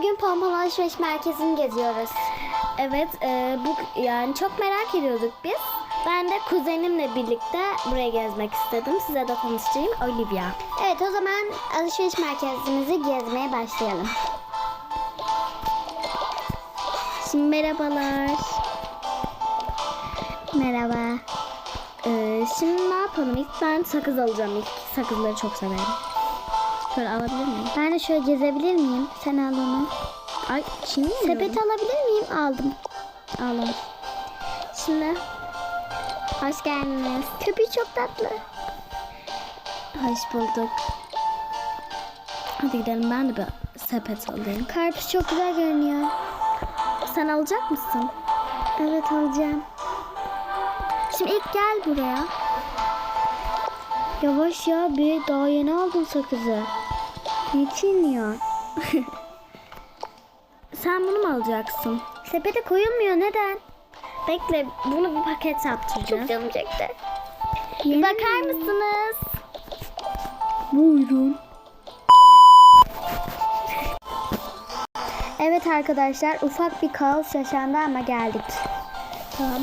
bugün Pompon Alışveriş Merkezi'ni geziyoruz. Evet, e, bu yani çok merak ediyorduk biz. Ben de kuzenimle birlikte buraya gezmek istedim. Size de tanıştırayım Olivia. Evet o zaman alışveriş merkezimizi gezmeye başlayalım. Şimdi merhabalar. Merhaba. Ee, şimdi ne yapalım? İlk ben sakız alacağım. İlk sakızları çok severim. Şöyle alabilir miyim? Ben de şöyle gezebilir miyim? Sen al onu. Ay şimdi? Sepet alabilir miyim? Aldım. Alın. Şimdi Hoş geldiniz. Köpüğü çok tatlı. hoş bulduk. Hadi gidelim ben de bir sepet alayım. Karpuz çok güzel görünüyor. Sen alacak mısın? Evet alacağım. Şimdi ilk gel buraya. Yavaş ya bir daha yeni aldım sakızı. Ne çiğniyor? Sen bunu mu alacaksın? Sepete koyulmuyor neden? Bekle bunu bir paket yaptıracağız. canım çekti. Bir bakar mısınız? Buyurun. Evet arkadaşlar ufak bir kaos yaşandı ama geldik. Tamam.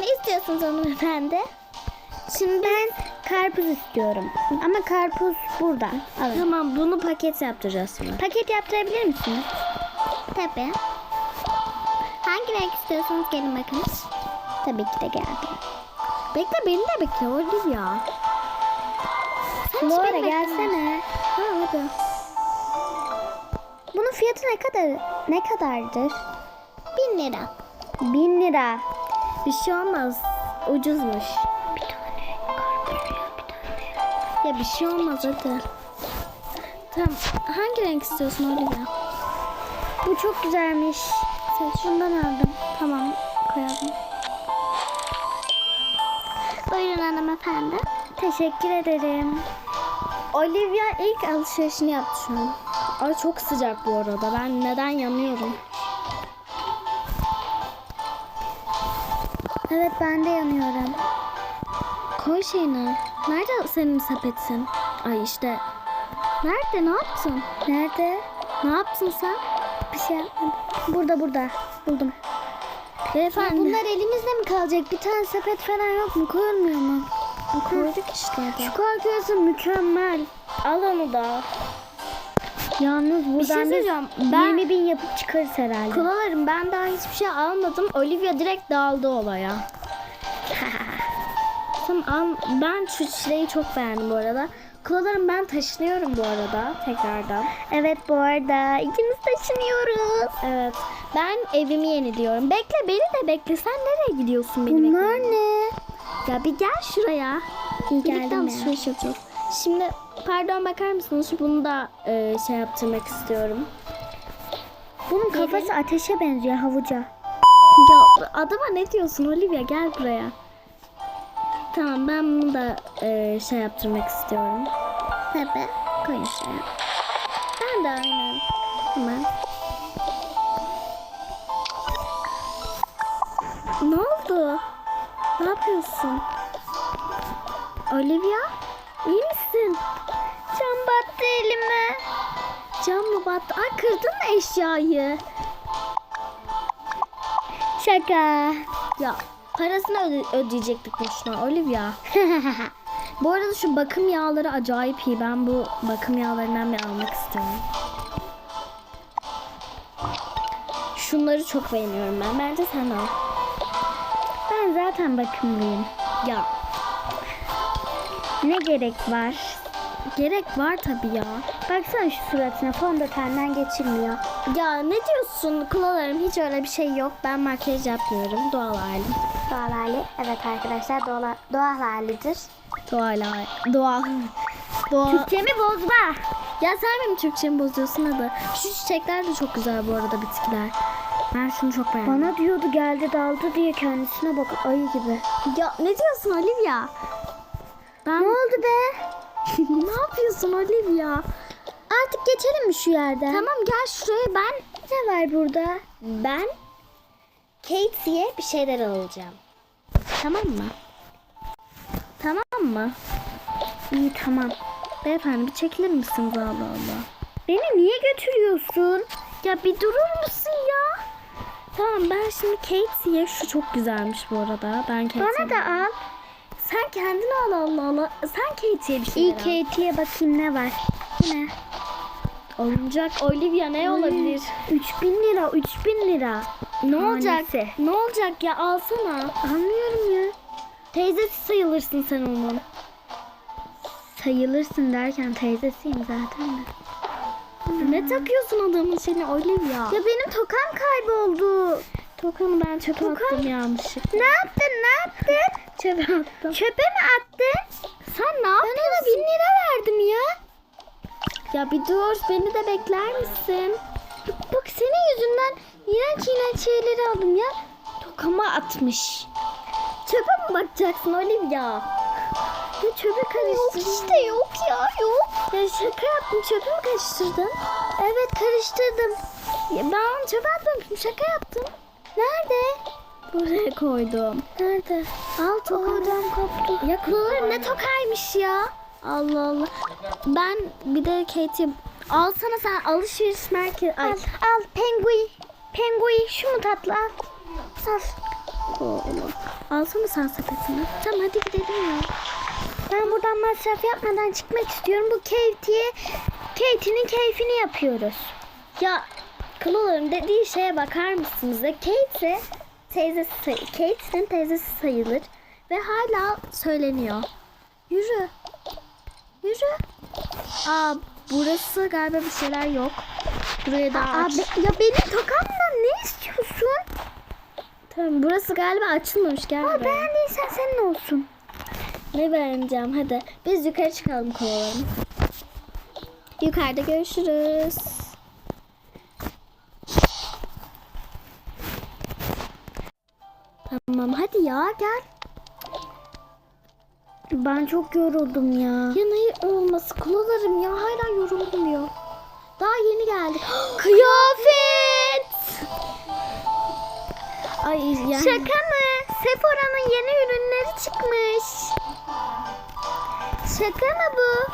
Ne istiyorsunuz hanımefendi? Şimdi ben karpuz istiyorum. Ama karpuz burada. Alın. Tamam bunu paket yaptıracağız şimdi. Paket yaptırabilir misiniz? Tabii. Hangi renk istiyorsanız gelin bakınız. Tabii ki de geldi. Bekle beni de bekle. Sen hiç Flora beni beklemedin. gelsene. Ha hadi. Bunun fiyatı ne kadar ne kadardır? Bin lira. Bin lira. Bir şey olmaz. Ucuzmuş. Ya bir şey olmaz hadi. Tamam. Hangi renk istiyorsun Olivia? Bu çok güzelmiş. Sen şundan aldım. Tamam koyalım. Buyurun hanımefendi. Teşekkür ederim. Olivia ilk alışverişini yaptı şu an. Ay çok sıcak bu arada. Ben neden yanıyorum? Evet ben de yanıyorum. Koy şeyini. Nerede senin sepetin? Ay işte. Nerede? Ne yaptın? Nerede? Ne yaptın sen? Bir şey yapmadım. Burada burada. Buldum. Beyefendi. Bunlar elimizde mi kalacak? Bir tane sepet falan yok mu? Koyulmuyor mu? koyduk işte. Şu karpuzun mükemmel. Al onu da. Yalnız buradan Bir şey söyleyeceğim. Ben 20 bin yapıp çıkarız herhalde. Kulalarım ben daha hiçbir şey almadım. Olivia direkt daldı olaya. Tamam al. Ben şu çileği çok beğendim bu arada. Kulalarım ben taşınıyorum bu arada tekrardan. Evet bu arada ikimiz taşınıyoruz. Evet. Ben evimi yeni diyorum. Bekle beni de bekle. Sen nereye gidiyorsun beni Bunlar bekle. ne? Ya bir gel şuraya. İyi Birlikte alışveriş yapacağız. Şimdi pardon bakar mısınız? Bunu da e, şey yaptırmak istiyorum. Bunun kafası ateşe benziyor havuca. Ya adama ne diyorsun Olivia gel buraya. Tamam ben bunu da e, şey yaptırmak istiyorum. Tabii. Koyun şuraya. Ben de aynen. Hemen. Ne oldu? Ne yapıyorsun? Olivia iyi misin? Can battı elime. Cam mı battı? Ay kırdın mı eşyayı? Şaka. Ya parasını öde- ödeyecektik boşuna Olivia. Bu arada şu bakım yağları acayip iyi. Ben bu bakım yağlarından bir almak istiyorum. Şunları çok beğeniyorum ben. Bence sen al. ben zaten bakımlıyım. Ya Ne gerek var? Gerek var tabii ya. Baksana şu suratına fondötenden geçirmiyor. Ya ne diyorsun? Kulalarım hiç öyle bir şey yok. Ben makyaj yapmıyorum. Doğal halim. Doğal hali. Evet arkadaşlar doğal, doğal halidir. Doğal hali. Doğal. Doğal. Türkçemi bozma. Ya sen benim Türkçemi bozuyorsun hadi. Şu çiçekler de çok güzel bu arada bitkiler. Ben şunu çok beğendim. Bana diyordu geldi daldı diye kendisine bak ayı gibi. Ya ne diyorsun Olivia? Ben... Ne oldu be? Ne yapıyorsun Olivia? Artık geçelim mi şu yerden? Tamam gel şuraya ben Ne var burada? ben Katie'ye bir şeyler alacağım. Tamam mı? Tamam mı? İyi tamam. Beyefendi bir çekilir misiniz Allah Allah? Beni niye götürüyorsun? Ya bir durur musun ya? Tamam ben şimdi Katie'ye şu çok güzelmiş bu arada. Ben Katie'ye Bana da al. Sen kendin al Allah Allah. Sen Katie'ye bir şey İyi Katie'ye bakayım ne var. Ne? Oyuncak Olivia ne olabilir? 3000 lira 3000 lira. Ne olacak? Ne olacak ya alsana. Anlıyorum ya. Teyzesi sayılırsın sen onun. Sayılırsın derken teyzesiyim zaten de. Ne takıyorsun adamın seni Olivia? Ya benim tokam kayboldu. Tokamı ben çöpe Tokan- attım yanlışlıkla. Ne yaptın ne yaptın? Çöpe attım. Çöpe mi attın? Sen ne Ben yapıyorsun? ona 1000 lira verdim ya. Ya bir dur beni de bekler misin? Bak senin yüzünden iğrenç iğrenç şeyleri aldım ya. Tokama atmış. Çöpe mi bakacaksın Olivia? Ya çöpe Yok karıştırdın. işte yok ya yok. Ya şaka yaptım çöpe mi karıştırdın? Evet karıştırdım. Ya ben çöpe atmamışım şaka yaptım. Nerede? Buraya koydum. Nerede? Al tokadan koptu. Ya kulağım ne tokaymış ya. Allah Allah. Ben bir de Katie alsana sen alışveriş merkezi. Al, al pengui. Pengui şu mu tatlı al. Al. Allah. Alsana sen sepetini. Tamam hadi gidelim ya. Ben buradan masraf yapmadan çıkmak istiyorum. Bu Katie'ye Katie'nin keyfini yapıyoruz. Ya Klolar'ın dediği şeye bakar mısınız? Ya Kate teyzesi Kate'nin teyzesi sayılır ve hala söyleniyor. Yürü. Yürü. Aa burası galiba bir şeyler yok. Buraya da Aa, aç. be- ya benim tokamdan ne istiyorsun? Tamam burası galiba açılmamış gel Aa, beğendiysen senin olsun. Ne beğeneceğim hadi. Biz yukarı çıkalım kolalarım. Yukarıda görüşürüz. Tamam hadi ya gel. Ben çok yoruldum ya. Ya ne olması kolalarım ya hala yorulmuyor. Daha yeni geldik. Kıyafet! Ay yani. Şaka mı? Sephora'nın yeni ürünleri çıkmış. Şaka mı bu?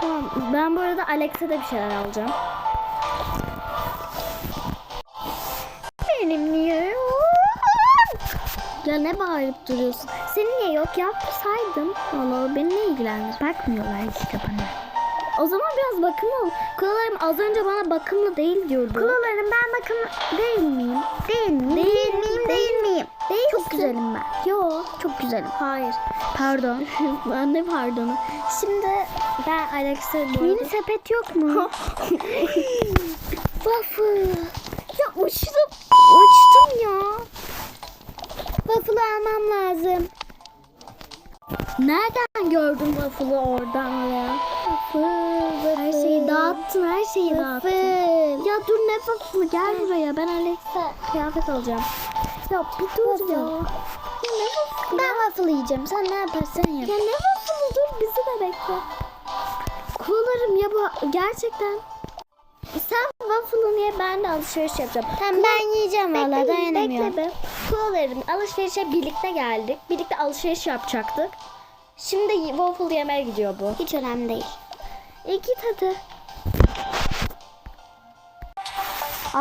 Tamam ben bu arada Alex'e de bir şeyler alacağım. Benim niye? Ya ne bağırıp duruyorsun? Senin niye yok yapsaydım. Valla beni ne ilgilendir. Bakmıyorlar işte bana. O zaman biraz bakımlı ol. Kulalarım az önce bana bakımlı değil diyordu. Kulalarım ben bakım değil miyim? Değil miyim? Değil, Değil miyim? Değil miyim? Değilsin. Çok güzelim ben. Yo. Çok güzelim. Hayır. Pardon. ben ne pardonu. Şimdi ben Alex'e arada... sepet yok mu? Waffle. Ya uçtum. Uçtum ya. Waffle almam lazım. Nereden gördün waffle'ı oradan ya? Waffle, Her şeyi dağıttın, her şeyi dağıttın. Waffle. Ya dur ne waffle'ı gel buraya. Ben Alex'e kıyafet alacağım. Ya bir dur Waffle. ya. Ya ne waffle? Ben waffle yiyeceğim. Sen ne yaparsan yap. Ya ne waffle'ı dur bizi de bekle. Kuğularım ya bu gerçekten. Sen waffle'ı niye ben de alışveriş yapacağım. Tamam ben yiyeceğim valla dayanamıyorum. Bekle be. Kuğularım alışverişe birlikte geldik. Birlikte alışveriş yapacaktık. Şimdi waffle yemeye gidiyor bu. Hiç önemli değil. E git hadi.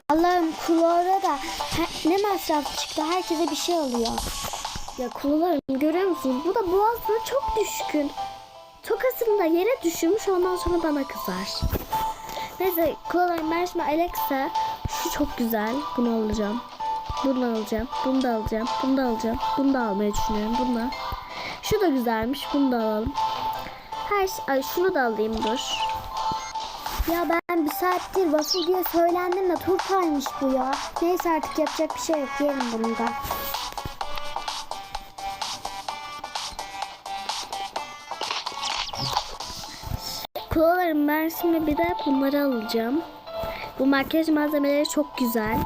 Allah'ım Klora da ne masraf çıktı. Herkese bir şey alıyor. Ya kuğularım görüyor musunuz? Bu da boğazına çok düşkün. Tokasını da yere düşürmüş ondan sonra bana kızar. Neyse ben şimdi Alexa şu çok güzel. Bunu alacağım. Bunu alacağım. Bunu da alacağım. Bunu da alacağım. Bunu da almayı düşünüyorum. Bunu. Şu da güzelmiş. Bunu da alalım. Her şey, ay şunu da alayım dur. Ya ben bir saattir waffle diye söylendim de turtaymış bu ya. Neyse artık yapacak bir şey yok. Yerim bunu da. Kuğularım ben şimdi bir de bunları alacağım. Bu makyaj malzemeleri çok güzel.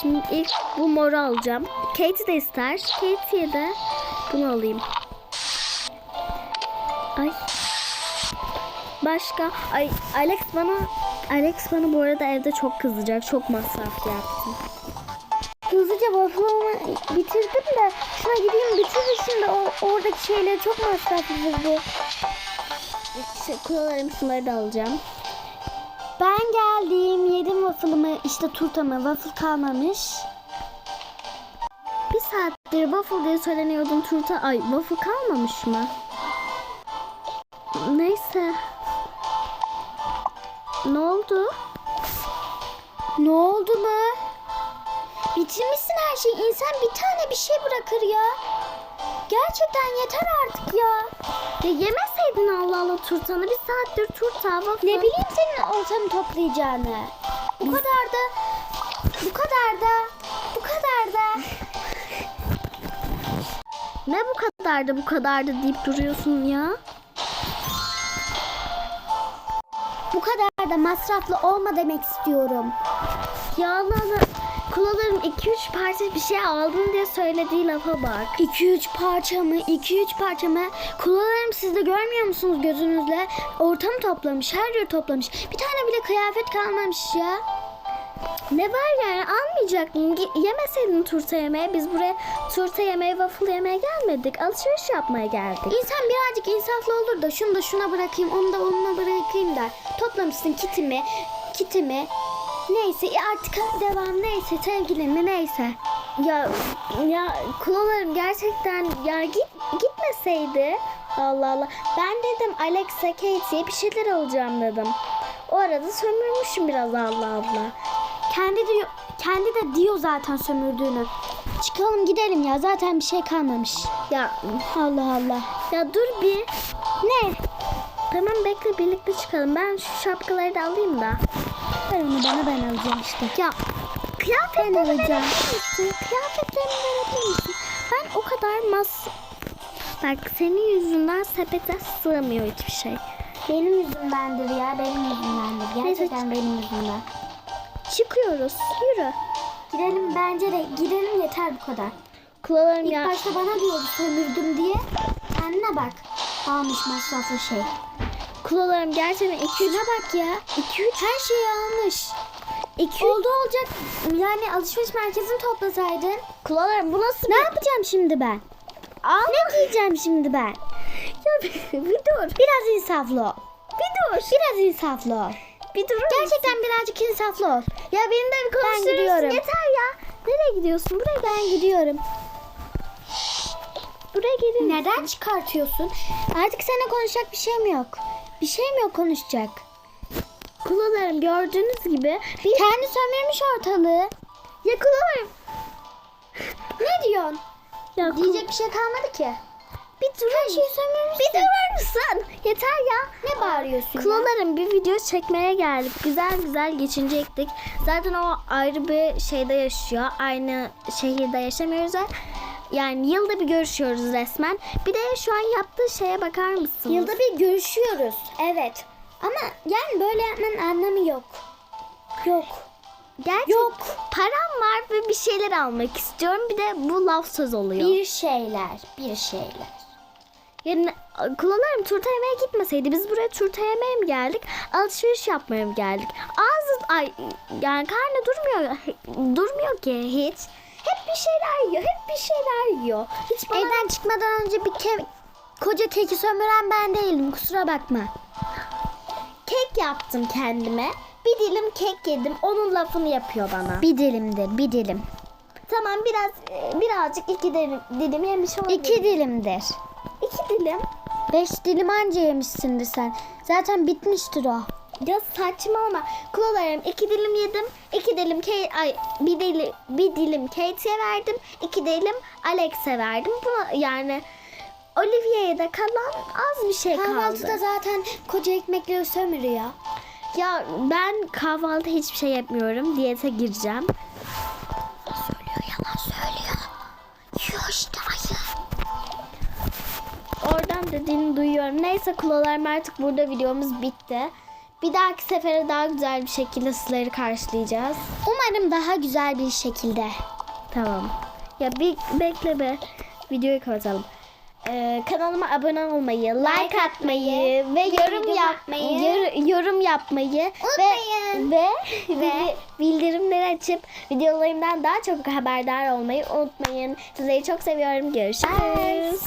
Şimdi ilk bu moru alacağım. Katie de ister. Katie'ye de bunu alayım. Ay. Başka. Ay Alex bana Alex bana bu arada evde çok kızacak. Çok masraf yaptım. Hızlıca waffle'ımı bitirdim de şuna gideyim bitirir şimdi o, oradaki şeyleri çok masraflı bu. Kulalarım şunları da alacağım. Ben geldim. Yedim waffle'ımı. işte turtamı. Waffle kalmamış. Bir saattir waffle diye söyleniyordum turta. Ay waffle kalmamış mı? Neyse. Ne oldu? Ne oldu mu? Bitirmişsin her şeyi. İnsan bir tane bir şey bırakır ya. Gerçekten yeter artık ya. Ya yemeseydin Allah Allah turtanı. Bir saattir turta. waffle. Ne bileyim senin ortamı toplayacağını. Bu kadar da bu kadar da bu kadar da ne bu kadar da bu kadar da deyip duruyorsun ya? Bu kadar da masraflı olma demek istiyorum. Ya Allah Allah. Kulalarım 2-3 parça bir şey aldın diye söylediği lafa bak. 2-3 parça mı? 2-3 parça mı? Kulalarım siz de görmüyor musunuz gözünüzle? Ortamı toplamış, her yeri toplamış. Bir tane bile kıyafet kalmamış ya. Ne var yani almayacak mıyım? Ge- Yemeseydin turta yemeye. Biz buraya turta yemeye, waffle yemeye gelmedik. Alışveriş yapmaya geldik. İnsan birazcık insaflı olur da şunu da şuna bırakayım, onu da onunla bırakayım der. Toplamışsın kitimi, kitimi. Neyse e artık devam neyse sevgilimi neyse. Ya ya kulalarım gerçekten ya git gitmeseydi. Allah Allah. Ben dedim Alexa Katie'ye bir şeyler alacağım dedim. O arada sömürmüşüm biraz Allah Allah. Kendi diyor, kendi de diyor zaten sömürdüğünü. Çıkalım gidelim ya zaten bir şey kalmamış. Ya Allah Allah. Ya dur bir. Ne? Tamam bekle birlikte çıkalım. Ben şu şapkaları da alayım da. Ver onu bana ben alacağım işte. Ya kıyafetlerimi alacağım. misin? Kıyafetlerimi verebilir misin? Ben o kadar mas... Bak senin yüzünden sepete sığmıyor hiçbir şey. Benim yüzümdendir ya benim yüzümdendir. Gerçekten benim yüzümden. Çıkıyoruz. Yürü. Gidelim bence de gidelim yeter bu kadar. Kulağlarım İlk ya. başta bana diyordu sömürdüm diye. Kendine bak. Almış masraflı şey. Kulağlarım gerçekten 2 Şuna bak ya. 2 3 Her şeyi almış. 2 Oldu olacak. Yani alışveriş merkezini toplasaydın. Kulağlarım bu nasıl? Ne yapacağım şimdi ben? Ne diyeceğim şimdi ben? Ya bir, bir dur. Biraz insaflı ol. Bir dur. Biraz insaflı ol. Bir dur. Gerçekten birazcık insaflı ol. Ya benim de bir konuşturursun. gidiyorum. Yeter ya. Nereye gidiyorsun? Buraya ben gidiyorum. Buraya geliyorum. Neden çıkartıyorsun? Artık seninle konuşacak bir şeyim yok. Bir şeyim yok konuşacak. Kulağlarım gördüğünüz gibi bir... kendi sömürmüş ortalığı. Ya kulağlarım. Ne diyorsun? Ya kul- Diyecek bir şey kalmadı ki. bir durur Her şeyi sömürmüşsün. Bir durur musun? Yeter ya. Ne bağırıyorsun ya? Kulağlarım bir video çekmeye geldik. Güzel güzel geçinecektik. Zaten o ayrı bir şeyde yaşıyor. Aynı şehirde yaşamıyoruz. ya. Yani yılda bir görüşüyoruz resmen. Bir de şu an yaptığı şeye bakar mısınız? Yılda bir görüşüyoruz. Evet. Ama yani böyle yapmanın anlamı yok. Yok. Gerçek Yok. param var ve bir şeyler almak istiyorum. Bir de bu laf söz oluyor. Bir şeyler. Bir şeyler. Yani kullanırım turta yemeye gitmeseydi biz buraya turta yemeye mi geldik? Alışveriş yapmaya mı geldik? Ağzı ay yani karnı durmuyor durmuyor ki hiç. Bir şeyler yiyor. Hep bir şeyler yiyor. Hiç bana... Evden çıkmadan önce bir ke koca keki sömüren ben değilim. Kusura bakma. kek yaptım kendime. Bir dilim kek yedim. Onun lafını yapıyor bana. Bir dilimdir, bir dilim. Tamam biraz e, birazcık iki dilim, dilim yemiş olabilirim. İki dilimdir. iki dilim. Beş dilim anca yemişsindir sen. Zaten bitmiştir o. Ya saçmalama. Kulağlarım iki dilim yedim. iki dilim Kate, ay bir dilim bir dilim Kate'ye verdim. iki dilim Alex'e verdim. Bu yani Olivia'ya da kalan az bir şey Kahvaltıda kaldı. zaten koca ekmekleri sömürüyor. Ya ben kahvaltı hiçbir şey yapmıyorum. Diyete gireceğim. Söylüyor, yalan söylüyor. Yiyor işte ayı. Oradan dediğini duyuyorum. Neyse kulağlarım artık burada videomuz bitti. Bir dahaki sefere daha güzel bir şekilde sizleri karşılayacağız. Umarım daha güzel bir şekilde. Tamam. Ya bir bekle be. Videoyu kapatalım. Ee, kanalıma abone olmayı, like atmayı ve yorum yapmayı, yorum yapmayı Unutmayın. ve ve, ve bildirimleri açıp videolarımdan daha çok haberdar olmayı unutmayın. Sizleri çok seviyorum. Görüşürüz.